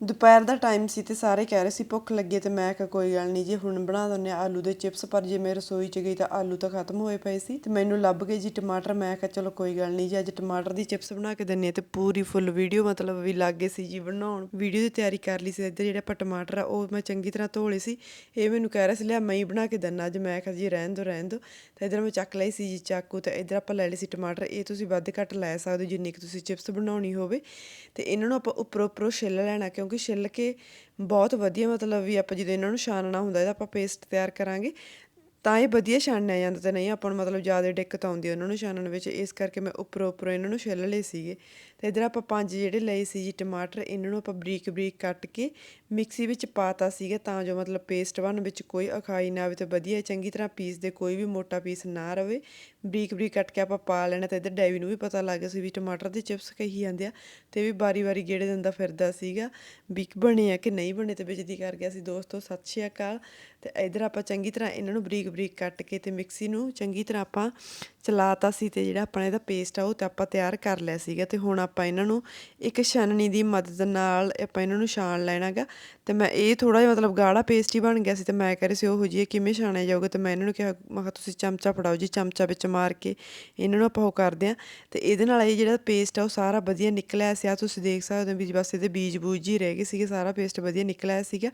ਦੁਪਹਿਰ ਦਾ ਟਾਈਮ ਸੀ ਤੇ ਸਾਰੇ ਕਹਿ ਰਹੇ ਸੀ, ਭੁੱਖ ਲੱਗੀ ਹੈ ਤੇ ਮੈਂ ਕਿਹਾ, ਕੋਈ ਗੱਲ ਨਹੀਂ, ਜੀ ਹੁਣ ਬਣਾ ਦਿੰਦੇ ਹਾਂ ਆਲੂ ਦੇ ਚਿਪਸ ਪਰ ਜੇ ਮੈਂ ਰਸੋਈ 'ਚ ਗਈ ਤਾਂ ਆਲੂ ਤਾਂ ਖਤਮ ਹੋਏ ਪਏ ਸੀ। ਤੇ ਮੈਨੂੰ ਲੱਭ ਗਏ ਜੀ ਟਮਾਟਰ। ਮੈਂ ਕਿਹਾ, ਚਲੋ ਕੋਈ ਗੱਲ ਨਹੀਂ, ਜੀ ਅੱਜ ਟਮਾਟਰ ਦੀ ਚਿਪਸ ਬਣਾ ਕੇ ਦਿੰਨੇ ਤੇ ਪੂਰੀ ਫੁੱਲ ਵੀਡੀਓ ਮਤਲਬ ਵੀ ਲੱਗ ਗਏ ਸੀ ਜੀ ਬਣਾਉਣ। ਵੀਡੀਓ ਦੀ ਤਿਆਰੀ ਕਰ ਲਈ ਸੀ, ਇੱਧਰ ਜਿਹੜੇ ਆਪਾਂ ਟਮਾਟਰ ਆ, ਉਹ ਮੈਂ ਚੰਗੀ ਤਰ੍ਹਾਂ ਧੋ ਲਏ ਸੀ। ਇਹ ਮੈਨੂੰ ਕਹਿ ਰਿਹਾ ਸੀ, ਲਿਆ, ਮੈਂ ਹੀ ਬਣਾ ਕੇ ਦਿੰਨਾ ਅੱਜ। ਮੈਂ ਕਿਹਾ, ਜੀ, ਰਹਿਣ ਦੋ ਰਹਿਣ ਦੋ ਤੇ ਇੱਧਰ ਮੈਂ ਚੱਕ ਲਈ ਸੀ ਜੀ ਚਾਕੂ ਤੇ ਇੱਧਰ ਆਪਾਂ ਲੈ ਲਈ ਸੀ ਟਮਾਟਰ। ਇਹ ਤੁਸੀਂ ਵੱਧ ਘੱਟ ਲੈ ਸਕਦੇ ਹੋ, ਜਿੰਨੀ ਕੁ ਤੁਸੀਂ ਚਿਪਸ ਬਣਾਉਣੀ ਹੋਵੇ। ਤੇ ਇਹਨਾਂ ਨੂੰ ਆਪਾਂ ਉੱਪਰੋਂ ਉੱਪਰੋਂ ਛਿੱਲ ਲੈਣਾ ਕਿਉਂਕਿ ਛਿੱਲ ਕੇ ਬਹੁਤ ਵਧੀਆ ਮਤਲਬ ਵੀ ਆਪਾਂ ਜਦੋਂ ਇਹਨਾਂ ਨੂੰ ਛਾਨਣਾ ਹੁੰਦਾ ਇਹਦਾ ਆਪਾਂ ਪੇਸਟ ਤਿਆਰ ਕਰਾਂਗੇ, ਤਾਂ ਇਹ ਵਧੀਆ ਛਾਣਿਆ ਜਾਂਦਾ ਤੇ ਨਹੀਂ ਆਪਾਂ ਨੂੰ ਮਤਲਬ ਜ਼ਿਆਦਾ ਦਿੱਕਤ ਆਉਂਦੀ ਉਹਨਾਂ ਨੂੰ ਛਾਣਨ ਵਿੱਚ, ਇਸ ਕਰਕੇ ਮੈਂ ਉੱਪਰੋਂ ਉੱਪਰੋਂ ਇਹਨਾਂ ਨੂੰ ਛਿੱਲ ਲਏ ਸੀਗੇ। ਤੇ ਇਧਰ ਆਪਾਂ ਪੰਜ ਜਿਹੜੇ ਲਏ ਸੀ ਜੀ ਟਮਾਟਰ, ਇਹਨਾਂ ਨੂੰ ਆਪਾਂ ਬਰੀਕ ਬਰੀਕ ਕੱਟ ਕੇ ਮਿਕਸੀ ਵਿੱਚ ਪਾਤਾ ਸੀਗਾ ਤਾਂ ਜੋ ਮਤਲਬ ਪੇਸਟ ਬਣ ਵਿੱਚ ਕੋਈ ਅਖਾਈ ਨਾ ਆਵੇ ਤੇ ਵਧੀਆ, ਚੰਗੀ ਤਰ੍ਹਾਂ ਪੀਸ ਦੇ ਕੋਈ ਵੀ ਮੋਟਾ ਪੀਸ ਨਾ ਰਵੇ। ਬਰੀਕ ਬਰੀਕ ਕੱਟ ਕੇ ਆਪਾਂ ਪਾ ਲੈਣਾ ਤੇ ਇਧਰ ਡੈਵੀ ਨੂੰ ਵੀ ਪਤਾ ਲੱਗ ਗਿਆ ਸੀ ਵੀ ਟਮਾਟਰ ਦੇ ਚਿਪਸ ਕਹੀ ਜਾਂਦੇ ਆ ਤੇ ਵੀ ਬਾਰੀ ਬਾਰੀ ਗੇੜੇ ਦਿੰਦਾ ਫਿਰਦਾ ਸੀਗਾ ਵੀ ਬਣੇ ਆ ਕਿ ਨਹੀਂ ਬਣੇ ਤੇ ਦੀ ਕਰ ਗਿਆ ਸੀ ਦੋਸਤੋ, ਸਤਿ ਸ਼੍ਰੀ ਅਕਾਲ। ਤੇ ਇਧਰ ਆਪਾਂ ਚੰਗੀ ਤਰ੍ਹਾਂ ਇਹਨਾਂ ਨੂੰ ਬਰੀਕ ਬਰੀਕ ਕੱਟ ਕੇ ਤੇ ਮਿਕਸੀ ਨੂੰ ਚੰਗੀ ਤਰ੍ਹਾਂ ਆਪਾਂ ਚਲਾਤਾ ਸੀ ਤੇ ਜਿਹੜਾ ਆਪਣਾ ਇਹਦਾ ਪੇਸਟ ਆ ਉਹ ਤੇ ਆਪਾਂ ਤਿਆਰ ਕਰ ਲਿਆ ਸੀਗਾ ਤੇ ਹੁਣ ਆਪਾਂ ਇਹਨਾਂ ਨੂੰ ਇੱਕ ਛਾਨਣੀ ਦੀ ਮਦਦ ਨਾਲ ਆਪਾਂ ਇਹਨਾਂ ਨੂੰ ਛਾਣ ਲੈਣਾਗਾ ਤੇ ਮੈਂ ਇਹ ਥੋੜਾ ਜਿਹਾ ਮਤਲਬ ਗਾੜਾ ਪੇਸਟ ਹੀ ਬਣ ਗਿਆ ਸੀ ਤੇ ਮੈਂ ਕਹਿ ਰਹੀ ਸੀ ਉਹੋ ਜੀ ਕਿਵੇਂ ਛਾਣਿਆ ਜਾਊਗਾ? ਤੇ ਮੈਂ ਇਹਨਾਂ ਨੂੰ ਕਿਹਾ, ਮੈਂ ਕਿਹਾ, ਤੁਸੀਂ ਚਮਚਾ ਫੜਾਓ ਜੀ, ਚਮਚਾ ਵਿੱਚ ਮਾਰ ਕੇ ਇਹਨਾਂ ਨੂੰ ਆਪਾਂ ਉਹ ਕਰਦੇ ਆ ਤੇ ਇਹਦੇ ਨਾਲ ਇਹ ਜਿਹੜਾ ਪੇਸਟ ਆ ਉਹ ਸਾਰਾ ਵਧੀਆ ਨਿਕਲਿਆ ਸੀ। ਆ ਤੁਸੀਂ ਦੇਖ ਸਕਦੇ ਹੋ, ਵੀ ਬਸ ਇਹਦੇ ਬੀਜ ਬੂਜ ਹੀ ਰਹਿ ਗਏ ਸੀਗੇ, ਸਾਰਾ ਪੇਸਟ ਵਧੀਆ ਨਿਕਲਿਆ ਸੀਗਾ।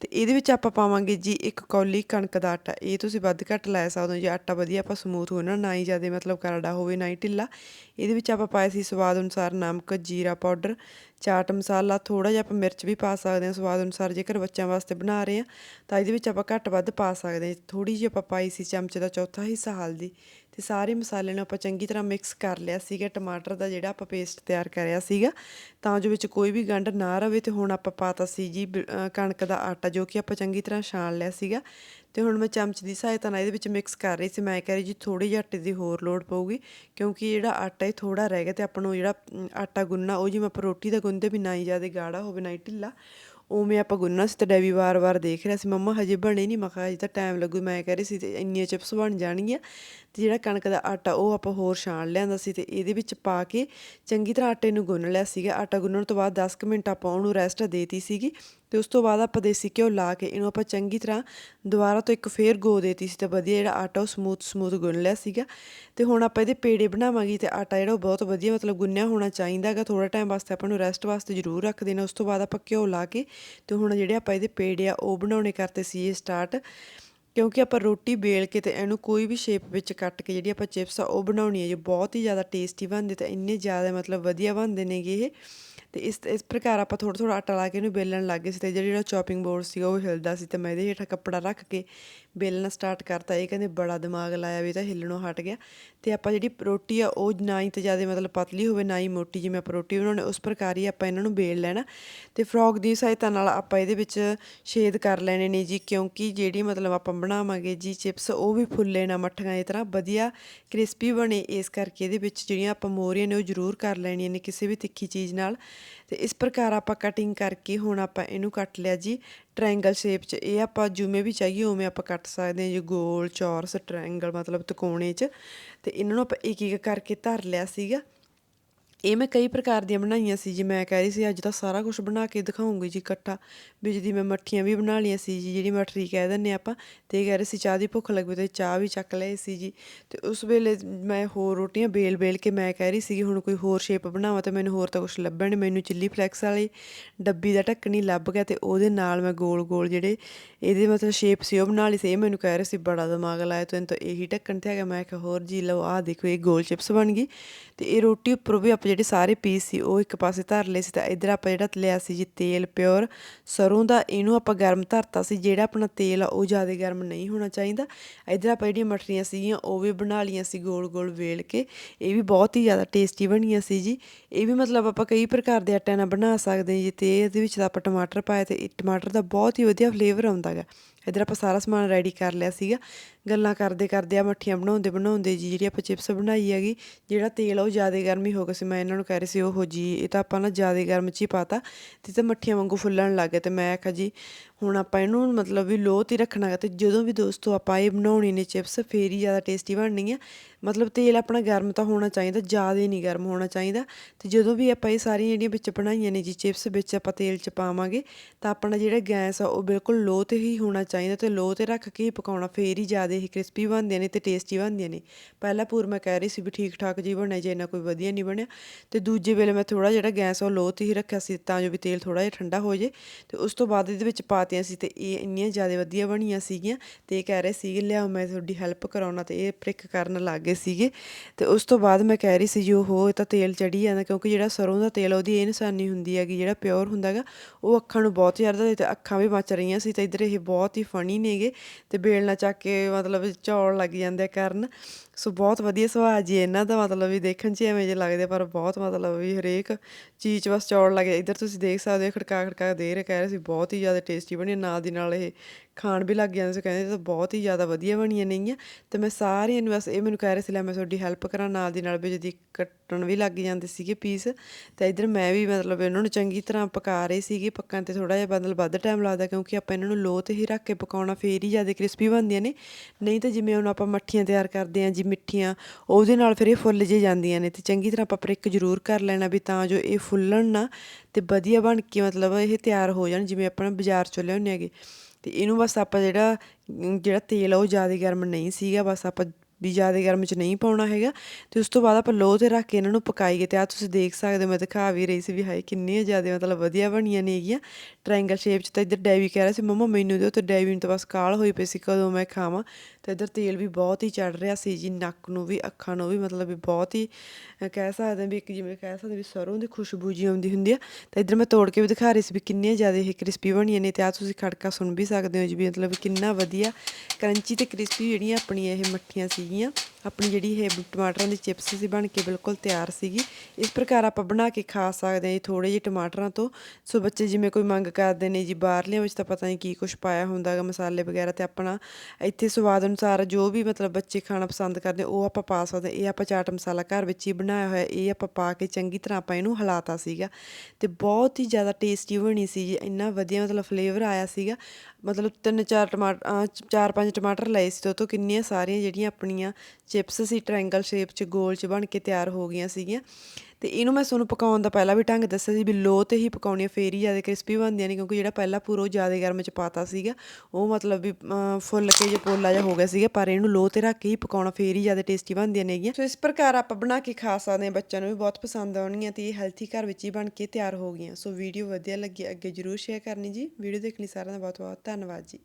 ਤੇ ਇਹਦੇ ਵਿੱਚ ਆਪਾਂ ਪਾਵਾਂਗੇ ਜੀ ਇੱਕ ਕੌਲੀ ਕਣਕ ਦਾ ਆਟਾ। ਇਹ ਤੁਸੀਂ ਵੱਧ ਘੱਟ ਲੈ ਸਕਦੇ ਹੋ ਜੇ ਆਟਾ ਵਧੀਆ ਆਪਾਂ ਸਮੂਥ ਹੋਣਾ ਨਾ ਹੀ ਜ਼ਿਆਦਾ ਮਤਲਬ ਕਰੜਾ ਹੋਵੇ, ਨਾ ਹੀ ਢਿੱਲਾ। ਇਹਦੇ ਵਿੱਚ ਆਪਾਂ ਪਾਇਆ ਸੀ ਸਵਾਦ ਅਨੁਸਾਰ ਨਮਕ, ਜੀਰਾ ਪਾਊਡਰ, ਚਾਟ ਮਸਾਲਾ ਥੋੜਾ ਜਿਹਾ ਆਪਾਂ ਮਿਰਚ ਵੀ ਪਾ ਸਕਦੇ ਹਾਂ ਸਵਾਦ ਅਨੁਸਾਰ ਜੇਕਰ ਬੱਚਿਆਂ ਵਾਸਤੇ ਬਣਾ ਰਹੇ ਆ ਤਾਂ ਇਹਦੇ ਵਿੱਚ ਆਪਾਂ ਘੱਟ ਵੱਧ ਪਾ ਸਕਦੇ ਹਾਂ। ਥੋੜੀ ਜਿਹੀ ਆਪਾਂ ਪਾਈ ਸੀ ਚਮਚ ਦਾ ਚੌਥਾ ਹਿੱਸਾ ਹਲਦੀ। ਤੇ ਸਾਰੇ ਮਸਾਲੇ ਨੂੰ ਆਪਾਂ ਚੰਗੀ ਤਰ੍ਹਾਂ ਮਿਕਸ ਕਰ ਲਿਆ ਸੀਗਾ, ਟਮਾਟਰ ਦਾ ਜਿਹੜਾ ਆਪਾਂ ਪੇਸਟ ਤਿਆਰ ਕਰਿਆ ਸੀਗਾ। ਤਾਂ ਜੋ ਵਿੱਚ ਕੋਈ ਵੀ ਗੰਢ ਨਾ ਰਵੇ ਤੇ ਹੁਣ ਆਪਾਂ ਪਾਤਾ ਸੀ ਜੀ ਕਣਕ ਦਾ ਆਟਾ ਜੋ ਕਿ ਆਪਾਂ ਚੰਗੀ ਤਰ੍ਹਾਂ ਛਾਣ ਲਿਆ ਸੀਗਾ। ਤੇ ਹੁਣ ਮੈਂ ਚਮਚ ਦੀ ਸਹਾਇਤਾ ਨਾਲ ਇਹਦੇ ਵਿੱਚ ਮਿਕਸ ਕਰ ਰਹੀ ਸੀ। ਮੈਂ ਕਹਿ ਰਹੀ ਜੀ ਥੋੜੀ ਜਿਹੀ ਆਟੇ ਦੀ ਹੋਰ ਲੋੜ ਪਊਗੀ, ਕਿਉਂਕਿ ਜਿਹੜਾ ਆਟਾ ਇਹ ਥੋੜਾ ਰਹਿ ਗਿਆ ਤੇ ਆਪਾਂ ਨੂੰ ਜਿਹੜਾ ਆਟਾ ਗੁੰਨਣਾ, ਉਹ ਜਿਵੇਂ ਆਪਾਂ ਰੋਟੀ ਦਾ ਗੁੰਨਦੇ ਵੀ ਨਾ ਹੀ ਜ਼ਿਆਦਾ ਗਾੜਾ ਹੋਵੇ, ਨਾ ਹੀ ਢਿੱਲਾ, ਉਵੇਂ ਆਪਾਂ ਗੁੰਨਣਾ ਸੀ। ਤੇ ਡੈਵੀ ਵਾਰ-ਵਾਰ ਦੇਖ ਰਿਹਾ ਸੀ, ਮੰਮਾ ਹਜੇ ਬਣੇ ਨਹੀਂ ਮਖਾ ਕਿਹਾ ਅਜੇ ਤਾਂ ਟਾਈਮ ਲੱਗੂ। ਮੈਂ ਕਹਿ ਰਹੀ ਸੀ ਤੇ ਇੰਨੀਆਂ ਚਿਪਸ ਬਣ ਜਾਣਗੀਆਂ। ਤੇ ਜਿਹੜਾ ਕਣਕ ਦਾ ਆਟਾ ਉਹ ਆਪਾਂ ਹੋਰ ਛਾਣ ਲਿਆਂਦਾ ਸੀ ਤੇ ਇਹਦੇ ਵਿੱਚ ਪਾ ਕੇ ਚੰਗੀ ਤਰ੍ਹਾਂ ਆਟੇ ਨੂੰ ਗੁੰਨ ਲਿਆ ਸੀਗਾ। ਆਟਾ ਗੁੰਨਣ ਤੋਂ ਬਾਅਦ 10 ਮਿੰਟ ਆਪਾਂ ਉਹਨੂੰ ਰੈਸਟ ਦੇਤੀ ਸੀਗੀ ਤੇ ਉਸ ਤੋਂ ਬਾਅਦ ਆਪਾਂ ਦੇਸੀ ਘਿਓ ਲਾ ਕੇ ਇਹਨੂੰ ਆਪਾਂ ਚੰਗੀ ਤਰ੍ਹਾਂ ਦੁਬਾਰਾ ਤੋਂ ਇੱਕ ਫੇਰ ਗੋ ਦੇਤੀ ਸੀ ਤੇ ਵਧੀਆ ਜਿਹੜਾ ਆਟਾ ਉਹ ਸਮੂਥ ਸਮੂਥ ਗੁੰਨ ਲਿਆ ਸੀਗਾ। ਤੇ ਹੁਣ ਆਪਾਂ ਇਹਦੇ ਪੇੜੇ ਬਣਾਵਾਂਗੇ ਤੇ ਆਟਾ ਜਿਹੜਾ ਉਹ ਬਹੁਤ ਵਧੀਆ ਮਤਲਬ ਗੁੰਨਿਆ ਹੋਣਾ ਚਾਹੀਦਾ ਹੈਗਾ। ਥੋੜਾ ਟਾਈਮ ਵਾਸਤੇ ਆਪਾਂ ਨੂੰ ਰੈਸਟ ਵਾਸਤੇ ਜ਼ਰੂਰ ਰੱਖ ਦੇਣਾ। ਉਸ ਤੋਂ ਬਾਅਦ ਆਪਾਂ ਘਿਓ ਲਾ ਕੇ ਤੇ ਹੁਣ ਜਿਹੜੇ ਆਪਾਂ ਇਹਦੇ ਪੇੜੇ ਆ ਉਹ ਬਣਾਉਣੇ ਕਰਤੇ ਸੀ ਇਹ ਸਟਾਰਟ ਕਿਉਂਕਿ ਆਪਾਂ ਰੋਟੀ ਬੇਲ ਕੇ ਤੇ ਇਹਨੂੰ ਕੋਈ ਵੀ ਸ਼ੇਪ ਵਿੱਚ ਕੱਟ ਕੇ ਜਿਹੜੀ ਆਪਾਂ ਚਿਪਸ ਆ, ਉਹ ਬਣਾਉਣੀ ਹੈ ਜੋ ਬਹੁਤ ਹੀ ਜ਼ਿਆਦਾ ਟੇਸਟੀ ਬਣਦੇ ਤੇ ਇੰਨੇ ਜ਼ਿਆਦਾ ਮਤਲਬ ਵਧੀਆ ਬਣਦੇ ਨੇਗੇ ਇਹ। ਤੇ ਇਸ ਇਸ ਪ੍ਰਕਾਰ ਆਪਾਂ ਥੋੜਾ ਥੋੜਾ ਆਟਾ ਲਾ ਕੇ ਇਹਨੂੰ ਬੇਲਣ ਲੱਗ ਗਏ ਸੀ ਤੇ ਜਿਹੜਾ ਚੌਪਿੰਗ ਬੋਰਡ ਸੀਗਾ ਉਹ ਹਿਲਦਾ ਸੀ ਤੇ ਮੈਂ ਇਹਦੇ ਹੇਠਾਂ ਕੱਪੜਾ ਰੱਖ ਕੇ ਬੇਲਣਾ ਸਟਾਰਟ ਕਰਤਾ। ਇਹ ਕਹਿੰਦੇ ਬੜਾ ਦਿਮਾਗ ਲਾਇਆ ਵੀ ਤਾਂ ਹਿੱਲਣੋਂ ਹਟ ਗਿਆ। ਤੇ ਆਪਾਂ ਜਿਹੜੀ ਰੋਟੀ ਆ, ਉਹ ਨਾ ਹੀ ਤੇ ਜ਼ਿਆਦਾ ਮਤਲਬ ਪਤਲੀ ਹੋਵੇ, ਨਾ ਹੀ ਮੋਟੀ ਜਿਵੇਂ ਆਪਾਂ ਰੋਟੀ ਬਣਾਉਣੇ ਉਸ ਪ੍ਰਕਾਰ ਹੀ ਆਪਾਂ ਇਹਨਾਂ ਨੂੰ ਬੇਲ ਲੈਣਾ। ਤੇ ਫਰੋਗ ਦੀ ਸਹਾਇਤਾ ਨਾਲ ਆਪਾਂ ਇਹਦੇ ਵਿੱਚ ਛੇਦ ਕਰ ਲੈਣੇ ਨੇ ਜੀ, ਕਿਉਂਕਿ ਜਿਹੜੀ ਮਤਲਬ ਆਪਾਂ ਬਣਾਵਾਂਗੇ ਜੀ ਚਿਪਸ, ਉਹ ਵੀ ਫੁੱਲੇ ਨਾ ਮੱਠੀਆਂ ਇਸ ਤਰ੍ਹਾਂ, ਵਧੀਆ ਕ੍ਰਿਸਪੀ ਬਣੇ। ਇਸ ਕਰਕੇ ਇਹਦੇ ਵਿੱਚ ਜਿਹੜੀਆਂ ਆਪਾਂ ਮੋਰੀਆਂ ਨੇ, ਉਹ ਜ਼ਰੂਰ ਕਰ ਲੈਣੀਆਂ ਨੇ ਕਿਸੇ ਵੀ ਤਿੱਖੀ ਚੀਜ਼ ਨਾਲ। ਤੇ ਇਸ ਪ੍ਰਕਾਰ ਆਪਾਂ ਕਟਿੰਗ ਕਰਕੇ ਹੁਣ ਆਪਾਂ ਇਹਨੂੰ ਕੱਟ ਲਿਆ ਜੀ। ਟ੍ਰਾਇੰਗਲ ਸ਼ੇਪ 'ਚ, ਇਹ ਆਪਾਂ ਜਿਵੇਂ ਵੀ ਚਾਹੀਏ ਉਵੇਂ ਆਪਾਂ ਕੱਟ ਸਕਦੇ ਹਾਂ, ਜੇ ਗੋਲ, ਚੌਰਸ ਟ੍ਰਾਇੰਗਲ ਮਤਲਬ ਤਕੋਣੇ 'ਚ। ਤੇ ਇਹਨਾਂ ਨੂੰ ਆਪਾਂ ਇੱਕ ਇੱਕ ਕਰਕੇ ਧਰ ਲਿਆ ਸੀਗਾ। ਇਹ ਮੈਂ ਕਈ ਪ੍ਰਕਾਰ ਦੀਆਂ ਬਣਾਈਆਂ ਸੀ ਜੀ, ਮੈਂ ਕਹਿ ਰਹੀ ਸੀ ਅੱਜ ਤਾਂ ਸਾਰਾ ਕੁਝ ਬਣਾ ਕੇ ਦਿਖਾਉਂਗੀ ਜੀ ਇਕੱਠਾ। ਵੀ ਜਿਹਦੀ ਮੈਂ ਮੱਠੀਆਂ ਵੀ ਬਣਾ ਲਈਆਂ ਸੀ ਜੀ, ਜਿਹੜੀ ਮਠਰੀ ਕਹਿ ਦਿੰਨੇ ਆਪਾਂ। ਤੇ ਇਹ ਕਹਿ ਰਹੇ ਸੀ ਚਾਹ ਦੀ ਭੁੱਖ ਲੱਗ ਪਈ ਤੇ ਚਾਹ ਵੀ ਚੱਕ ਲਏ ਸੀ ਜੀ। ਤੇ ਉਸ ਵੇਲੇ ਮੈਂ ਹੋਰ ਰੋਟੀਆਂ ਬੇਲ ਬੇਲ ਕੇ ਮੈਂ ਕਹਿ ਰਹੀ ਸੀ ਹੁਣ ਕੋਈ ਹੋਰ ਸ਼ੇਪ ਬਣਾਵਾਂ ਤੇ ਮੈਨੂੰ ਹੋਰ ਤਾਂ ਕੁਝ ਲੱਭਣ ਮੈਨੂੰ ਚਿੱਲੀ ਫਲੈਕਸ ਵਾਲੀ ਡੱਬੀ ਦਾ ਢੱਕਣੀ ਲੱਭ ਗਿਆ ਤੇ ਉਹਦੇ ਨਾਲ ਮੈਂ ਗੋਲ ਗੋਲ ਜਿਹੜੇ ਇਹਦੇ ਮਤਲਬ ਸ਼ੇਪ ਸੀ ਉਹ ਬਣਾ ਲਈ ਸੀ। ਇਹ ਮੈਨੂੰ ਕਹਿ ਰਹੇ ਸੀ, ਬੜਾ ਦਿਮਾਗ ਲਾਇਆ ਤੈਨੂੰ ਤਾਂ ਇਹੀ ਢੱਕਣ ਤੇ ਹੈਗਾ। ਮੈਂ ਕਿਹਾ, ਹੋਰ ਜੀ ਲਓ, ਆਹ ਦੇਖੋ, ਇਹ ਗੋਲ ਚਿਪਸ ਬਣ ਗਈ। ਤੇ ਇਹ ਰੋਟੀ ਉੱਪਰੋਂ ਵੀ ਆਪਾਂ ਜਿਹੜੇ ਸਾਰੇ ਪੀਸ ਸੀ, ਉਹ ਇੱਕ ਪਾਸੇ ਧਰ ਲਏ ਸੀ ਤਾਂ ਇਧਰ ਆਪਾਂ ਜਿਹੜਾ ਲਿਆ ਸੀ ਜੀ ਤੇਲ ਪਿਓਰ, ਸਰੋਂ ਦਾ ਇਹਨੂੰ ਆਪਾਂ ਗਰਮ ਧਰਤਾ ਸੀ, ਜਿਹੜਾ ਆਪਣਾ ਤੇਲ ਆ ਉਹ ਜ਼ਿਆਦਾ ਗਰਮ ਨਹੀਂ ਹੋਣਾ ਚਾਹੀਦਾ। ਇਧਰ ਆਪਾਂ ਜਿਹੜੀਆਂ ਮਠਰੀਆਂ ਸੀਗੀਆਂ, ਉਹ ਵੀ ਬਣਾ ਲਈਆਂ ਸੀ ਗੋਲ ਗੋਲ ਵੇਲ ਕੇ, ਇਹ ਵੀ ਬਹੁਤ ਹੀ ਜ਼ਿਆਦਾ ਟੇਸਟੀ ਬਣੀਆਂ ਸੀ ਜੀ। ਇਹ ਵੀ ਮਤਲਬ ਆਪਾਂ ਕਈ ਪ੍ਰਕਾਰ ਦੇ ਆਟਿਆਂ ਨਾਲ ਬਣਾ ਸਕਦੇ ਹਾਂ ਜੀ, ਤੇ ਇਹਦੇ ਵਿੱਚ ਤਾਂ ਆਪਾਂ ਟਮਾਟਰ ਪਾਇਆ ਤੇ ਟਮਾਟਰ ਦਾ ਬਹੁਤ ਹੀ ਵਧੀਆ ਫਲੇਵਰ ਆਉਂਦਾ ਹੈ ਇਧਰ ਆਪਾਂ ਸਾਰਾ ਸਮਾਨ ਰੈਡੀ ਕਰ ਲਿਆ ਸੀਗਾ। ਗੱਲਾਂ ਕਰਦੇ ਕਰਦੇ ਆ ਮੱਠੀਆਂ ਬਣਾਉਂਦੇ ਬਣਾਉਂਦੇ ਜੀ, ਜਿਹੜੀ ਆਪਾਂ ਚਿਪਸ ਬਣਾਈ ਹੈਗੀ, ਜਿਹੜਾ ਤੇਲ ਆ ਉਹ ਜ਼ਿਆਦਾ ਗਰਮ ਹੀ ਹੋ ਗਿਆ ਸੀ। ਮੈਂ ਇਹਨਾਂ ਨੂੰ ਕਹਿ ਰਹੀ ਸੀ ਉਹ ਜੀ, ਇਹ ਤਾਂ ਆਪਾਂ ਨਾ ਜ਼ਿਆਦਾ ਗਰਮ ਚ ਹੀ ਪਾਤਾ, ਤੇ ਤੇ ਮੱਠੀਆਂ ਵਾਂਗੂ ਫੁੱਲਣ ਲੱਗ ਗਏ। ਤੇ ਮੈਂ ਆਖਿਆ ਜੀ ਹੁਣ ਆਪਾਂ ਇਹਨੂੰ ਮਤਲਬ ਵੀ ਲੋਹ ਤੇ ਰੱਖਣਾ ਹੈ ਤੇ ਜਦੋਂ ਵੀ ਦੋਸਤੋ ਆਪਾਂ ਇਹ ਬਣਾਉਣੀ ਨੇ ਚਿਪਸ, ਫੇਰ ਹੀ ਜ਼ਿਆਦਾ ਟੇਸਟੀ ਬਣਨੀ ਆ। ਮਤਲਬ ਤੇਲ ਆਪਣਾ ਗਰਮ ਤਾਂ ਹੋਣਾ ਚਾਹੀਦਾ, ਜ਼ਿਆਦਾ ਨਹੀਂ ਗਰਮ ਹੋਣਾ ਚਾਹੀਦਾ। ਤੇ ਜਦੋਂ ਵੀ ਆਪਾਂ ਇਹ ਸਾਰੀਆਂ ਜਿਹੜੀਆਂ ਵਿੱਚ ਬਣਾਈਆਂ ਨੇ ਜੀ ਚਿਪਸ ਵਿੱਚ ਆਪਾਂ ਤੇਲ ਚ ਪਾਵਾਂਗੇ, ਤਾਂ ਆਪਣਾ ਜਿਹੜਾ ਗੈਸ ਆ ਉਹ ਬਿਲਕੁਲ ਲੋ ਤੇ ਹੀ ਹੋਣਾ ਚਾਹੀਦਾ ਤੇ ਲੋ ਤੇ ਰੱਖ ਕੇ ਹੀ ਪਕਾਉਣਾ, ਫੇਰ ਹੀ ਜ਼ਿਆਦਾ ਇਹ ਕ੍ਰਿਸਪੀ ਬਣਦੀਆਂ ਨੇ ਤੇ ਟੇਸਟੀ ਬਣਦੀਆਂ ਨੇ। ਪਹਿਲਾਂ ਪੂਰ ਮੈਂ ਕਹਿ ਰਹੀ ਸੀ ਵੀ ਠੀਕ ਠਾਕ ਜੀ ਬਣਿਆ ਜੇ ਇੰਨਾ ਕੋਈ ਵਧੀਆ ਨਹੀਂ ਬਣਿਆ। ਤੇ ਦੂਜੇ ਵੇਲੇ ਮੈਂ ਥੋੜਾ ਜਿਹੜਾ ਗੈਸ ਆ ਉਹ ਲੋ ਤੇ ਹੀ ਰੱਖਿਆ ਸੀ ਤਾਂ ਜੋ ਵੀ ਤੇਲ ਥੋੜਾ ਜਿਹਾ ਠੰਡਾ ਹੋ ਜੇ ਤੇ ਉਸ ਤੋਂ ਬਾਅਦ ਇਹਦੇ ਵਿੱਚ ਪਾ ਪਾਤੀਆਂ ਸੀ ਤੇ ਇਹ ਇੰਨੀਆਂ ਜ਼ਿਆਦਾ ਵਧੀਆ ਬਣੀਆਂ ਸੀਗੀਆਂ ਤੇ ਇਹ ਕਹਿ ਰਹੇ ਸੀਗੇ, ਲਿਆਓ, ਮੈਂ ਤੁਹਾਡੀ ਹੈਲਪ ਕਰਾਉਣਾ। ਤੇ ਇਹ ਪ੍ਰਿਕ ਕਰਨ ਲੱਗ ਗਏ ਸੀਗੇ। ਤੇ ਉਸ ਤੋਂ ਬਾਅਦ ਮੈਂ ਕਹਿ ਰਹੀ ਸੀ ਜੀ ਉਹ ਇਹ ਤਾਂ ਤੇਲ ਚੜੀ ਜਾਂਦਾ, ਕਿਉਂਕਿ ਜਿਹੜਾ ਸਰੋਂ ਦਾ ਤੇਲ ਉਹਦੀ ਇਹ ਨਿਸ਼ਾਨੀ ਹੁੰਦੀ ਹੈਗੀ, ਜਿਹੜਾ ਪਿਓਰ ਹੁੰਦਾ ਹੈਗਾ, ਉਹ ਅੱਖਾਂ ਨੂੰ ਬਹੁਤ ਜ਼ਿਆਦਾ ਤੇ ਅੱਖਾਂ ਵੀ ਮੱਚ ਰਹੀਆਂ ਸੀ ਤੇ ਇੱਧਰ ਇਹ ਬਹੁਤ ਹੀ ਫਨੀ ਨੇਗੇ ਤੇ ਬੇਲਣਾ ਚੱਕ ਕੇ ਮਤਲਬ ਚੌਲ ਲੱਗ ਜਾਂਦੇ ਆ ਕਰਨ। ਸੋ ਬਹੁਤ ਵਧੀਆ ਸੁਭਾਅ ਜੀ, ਇਹਨਾਂ ਦਾ ਮਤਲਬ ਵੀ ਦੇਖਣ 'ਚ ਐਵੇਂ ਜੇ ਲੱਗਦੇ ਪਰ ਬਹੁਤ ਮਤਲਬ ਵੀ ਹਰੇਕ ਚੀਜ਼ 'ਚ ਬਸ ਚੌੜ ਲੱਗੇ। ਇੱਧਰ ਤੁਸੀਂ ਦੇਖ ਸਕਦੇ ਹੋ ਖੜਕਾ ਖੜਕਾ ਦੇ ਰਹੇ, ਕਹਿ ਰਹੇ ਸੀ ਬਹੁਤ ਹੀ ਜ਼ਿਆਦਾ ਟੇਸਟੀ ਬਣੀ ਨਾਲ ਦੀ ਨਾਲ ਇਹ ਖਾਣ ਵੀ ਲੱਗ ਜਾਂਦੇ ਸੀ, ਕਹਿੰਦੇ ਤਾਂ ਬਹੁਤ ਹੀ ਜ਼ਿਆਦਾ ਵਧੀਆ ਬਣੀਆਂ ਨੇਗੀਆਂ। ਤੇ ਮੈਂ ਸਾਰਿਆਂ ਨੂੰ ਬਸ ਇਹ ਮੈਨੂੰ ਕਹਿ ਰਹੇ ਸੀ, ਲੈ ਮੈਂ ਤੁਹਾਡੀ ਹੈਲਪ ਕਰਾਂ, ਨਾਲ ਦੀ ਨਾਲ ਵੀ ਜਦੀ ਕੱਟਣ ਵੀ ਲੱਗ ਜਾਂਦੇ ਸੀਗੇ ਪੀਸ ਤੇ ਇੱਧਰ ਮੈਂ ਵੀ ਮਤਲਬ ਇਹਨਾਂ ਨੂੰ ਚੰਗੀ ਤਰ੍ਹਾਂ ਪਕਾ ਰਹੀ ਸੀਗੀ, ਪੱਕਣ ਤੇ ਥੋੜਾ ਜਿਹਾ ਬਦਲ ਵੱਧ ਟਾਈਮ ਲੱਗਦਾ, ਕਿਉਂਕਿ ਆਪਾਂ ਇਹਨਾਂ ਨੂੰ ਲੋ ਤੇ ਹੀ ਰੱਖ ਕੇ ਪਕਾਉਣਾ ਫੇਰ ਹੀ ਜ਼ਿਆਦਾ ਕ੍ਰਿਸਪੀ ਬਣਦੀਆਂ ਨੇ। ਨਹੀਂ ਤਾਂ ਜਿਵੇਂ ਹੁਣ ਆਪਾਂ ਮੱਠੀਆਂ ਤਿਆਰ ਕਰਦੇ ਆਂ ਜੀ ਮਿੱਠੀਆਂ, ਉਹਦੇ ਨਾਲ ਫਿਰ ਇਹ ਫੁੱਲ ਜੇ ਜਾਂਦੀਆਂ ਨੇ, ਤੇ ਚੰਗੀ ਤਰ੍ਹਾਂ ਆਪਾਂ ਪ੍ਰਿਕ ਜ਼ਰੂਰ ਕਰ ਲੈਣਾ ਵੀ ਤਾਂ ਜੋ ਇਹ ਫੁੱਲਣ ਨਾ, ਤੇ ਵਧੀਆ ਬਣ ਕੇ ਮਤਲਬ ਇਹ ਤਿਆਰ ਹੋ ਜਾਣ, ਜਿਵੇਂ ਆਪਾਂ ਬਾਜ਼ਾਰ ਚੋਂ ਲਿਆਉਂਦੇ ਹੈਗੇ। ਤੇ ਇਹਨੂੰ ਬਸ ਆਪਾਂ ਜਿਹੜਾ ਜਿਹੜਾ ਤੇਲ ਆ ਉਹ ਜ਼ਿਆਦਾ ਗਰਮ ਨਹੀਂ ਸੀਗਾ, ਬਸ ਆਪਾਂ ਵੀ ਜ਼ਿਆਦਾ ਗਰਮ ਚ ਨਹੀਂ ਪਾਉਣਾ ਹੈਗਾ। ਤੇ ਉਸ ਤੋਂ ਬਾਅਦ ਆਪਾਂ ਲੋਹ ਤੇ ਰੱਖ ਕੇ ਇਹਨਾਂ ਨੂੰ ਪਕਾਈਏ ਤੇ ਆ ਤੁਸੀਂ ਦੇਖ ਸਕਦੇ ਹੋ, ਮੈਂ ਦਿਖਾ ਵੀ ਰਹੀ ਸੀ ਵੀ ਹਾਏ ਕਿੰਨੀਆਂ ਜ਼ਿਆਦਾ ਮਤਲਬ ਵਧੀਆ ਬਣੀਆਂ ਨੇ ਹੈਗੀਆਂ। ਟ੍ਰਾਇੰਗਲ ਸ਼ੇਪ ਚ ਤਾਂ ਇੱਧਰ ਡੈਵੀ ਕਹਿ ਰਿਹਾ ਸੀ, ਮੰਮਾ, ਮੈਨੂੰ ਦਿਓ ਤੇ ਡੈਵੀ ਨੂੰ ਤਾਂ ਬਸ ਕਾਲ ਹੋਈ ਪਈ ਸੀ, ਕਦੋਂ ਮੈਂ ਖਾਵਾਂ? ਤੇ ਇੱਧਰ ਤੇਲ ਵੀ ਬਹੁਤ ਹੀ ਚੜ ਰਿਹਾ ਸੀ ਜੀ, ਨੱਕ ਨੂੰ ਵੀ, ਅੱਖਾਂ ਨੂੰ ਵੀ ਮਤਲਬ ਵੀ ਬਹੁਤ ਹੀ ਕਹਿ ਸਕਦੇ ਵੀ ਇੱਕ ਜਿਵੇਂ ਕਹਿ ਸਕਦੇ ਵੀ ਸਰੋਂ ਦੀ ਖੁਸ਼ਬੂ ਜੀ ਆਉਂਦੀ ਹੁੰਦੀ ਆ। ਤੇ ਇੱਧਰ ਮੈਂ ਤੋੜ ਕੇ ਵੀ ਦਿਖਾ ਰਹੀ ਸੀ ਵੀ ਕਿੰਨੀਆਂ ਜ਼ਿਆਦਾ ਇਹ ਕ੍ਰਿਸਪੀ ਬਣੀਆਂ ਨੇ ਤੇ ਆ ਤੁਸੀਂ ਖੜਕਾ ਸੁਣ ਵੀ ਸਕਦੇ ਹੋ ਜੀ ਵੀ ਮਤਲਬ ਕਿੰਨਾ ਵਧੀਆ ਕਰੰਚੀ ਤੇ ਕ੍ਰਿਸਪੀ ਜਿਹੜੀਆਂ ਆਪਣੀਆਂ ਇਹ ਮੱਠੀਆਂ ਸੀ। ਸੀਗੀਆਂ ਆਪਣੀ ਜਿਹੜੀ ਇਹ ਟਮਾਟਰਾਂ ਦੀ ਚਿਪਸ ਸੀ ਬਣ ਕੇ ਬਿਲਕੁਲ ਤਿਆਰ ਸੀਗੀ। ਇਸ ਪ੍ਰਕਾਰ ਆਪਾਂ ਬਣਾ ਕੇ ਖਾ ਸਕਦੇ ਹਾਂ ਜੀ ਥੋੜੇ ਜਿਹੇ ਟਮਾਟਰਾਂ ਤੋਂ। ਸੋ ਬੱਚੇ ਜਿਵੇਂ ਕੋਈ ਮੰਗ ਕਰਦੇ ਨੇ ਜੀ ਬਾਹਰਲਿਆਂ ਵਿੱਚ ਤਾਂ ਪਤਾ ਨਹੀਂ ਕੀ ਕੁਝ ਪਾਇਆ ਹੁੰਦਾ ਹੈਗਾ, ਮਸਾਲੇ ਵਗੈਰਾ ਤੇ ਆਪਣਾ। ਇੱਥੇ ਸਵਾਦ ਅਨੁਸਾਰ ਜੋ ਵੀ ਮਤਲਬ ਬੱਚੇ ਖਾਣਾ ਪਸੰਦ ਕਰਦੇ, ਉਹ ਆਪਾਂ ਪਾ ਸਕਦੇ ਇਹ ਆਪਾਂ ਚਾਟ ਮਸਾਲਾ ਘਰ ਵਿੱਚ ਹੀ ਬਣਾਇਆ ਹੋਇਆ, ਇਹ ਆਪਾਂ ਪਾ ਕੇ ਚੰਗੀ ਤਰ੍ਹਾਂ ਆਪਾਂ ਇਹਨੂੰ ਹਿਲਾਤਾ ਸੀਗਾ। ਤੇ ਬਹੁਤ ਹੀ ਜ਼ਿਆਦਾ ਟੇਸਟੀ ਬਣੀ ਸੀ ਜੀ। ਇੰਨਾ ਵਧੀਆ ਮਤਲਬ ਫਲੇਵਰ ਆਇਆ ਸੀਗਾ। ਮਤਲਬ ਤਿੰਨ ਚਾਰ ਟਮਾਟਰ ਚਾਰ ਪੰਜ ਟਮਾਟਰ ਲਏ ਸੀ ਤੇ ਉਹ ਤੋਂ ਕਿੰਨੀਆਂ ਸਾਰੀਆਂ ਜਿਹੜੀਆਂ ਆਪਣੀਆਂ ਚਿਪਸ ਸੀ ਟ੍ਰਾਇੰਗਲ ਸ਼ੇਪ 'ਚ, ਗੋਲ 'ਚ ਬਣ ਕੇ ਤਿਆਰ ਹੋ ਗਈਆਂ ਸੀਗੀਆਂ। ਤੇ ਇਹਨੂੰ ਮੈਂ ਤੁਹਾਨੂੰ ਪਕਾਉਣ ਦਾ ਪਹਿਲਾਂ ਵੀ ਢੰਗ ਦੱਸਿਆ ਸੀ ਵੀ ਲੋ ਤੇ ਹੀ ਪਕਾਉਣੀਆਂ ਫੇਰ ਹੀ ਜ਼ਿਆਦਾ ਕ੍ਰਿਸਪੀ ਬਣਦੀਆਂ ਨੇ, ਕਿਉਂਕਿ ਜਿਹੜਾ ਪਹਿਲਾਂ ਪੂਰਾ ਉਹ ਜ਼ਿਆਦਾ ਗਰਮ 'ਚ ਪਾਤਾ ਸੀਗਾ। ਉਹ ਮਤਲਬ ਵੀ ਫੁੱਲ ਕੇ ਜੇ ਪੋਲਾ ਜਿਹਾ ਹੋ ਗਿਆ ਸੀਗਾ, ਪਰ ਇਹਨੂੰ ਲੋ ਤੇ ਰੱਖ ਕੇ ਹੀ ਪਕਾਉਣਾ ਫੇਰ ਹੀ ਜ਼ਿਆਦਾ ਟੇਸਟੀ ਬਣਦੀਆਂ ਨੇਗੀਆਂ। ਸੋ ਇਸ ਪ੍ਰਕਾਰ ਆਪਾਂ ਬਣਾ ਕੇ ਖਾ ਸਕਦੇ ਹਾਂ, ਬੱਚਿਆਂ ਨੂੰ ਵੀ ਬਹੁਤ ਪਸੰਦ ਆਉਣਗੀਆਂ ਤੇ ਇਹ ਹੈਲਥੀ ਘਰ ਵਿੱਚ ਹੀ ਬਣ ਕੇ ਤਿਆਰ ਹੋ ਗਈਆਂ। ਸੋ ਵੀਡੀਓ ਵਧੀਆ ਲੱਗੀ, ਅੱਗੇ ਜਰੂਰ ਸ਼ੇਅਰ ਕਰਨੀ ਜੀ। ਵੀਡੀਓ ਦੇਖਣ ਲਈ ਸਾਰਿਆਂ ਦਾ ਬਹੁਤ ਬਹੁਤ ਧੰਨਵਾਦ ਜੀ।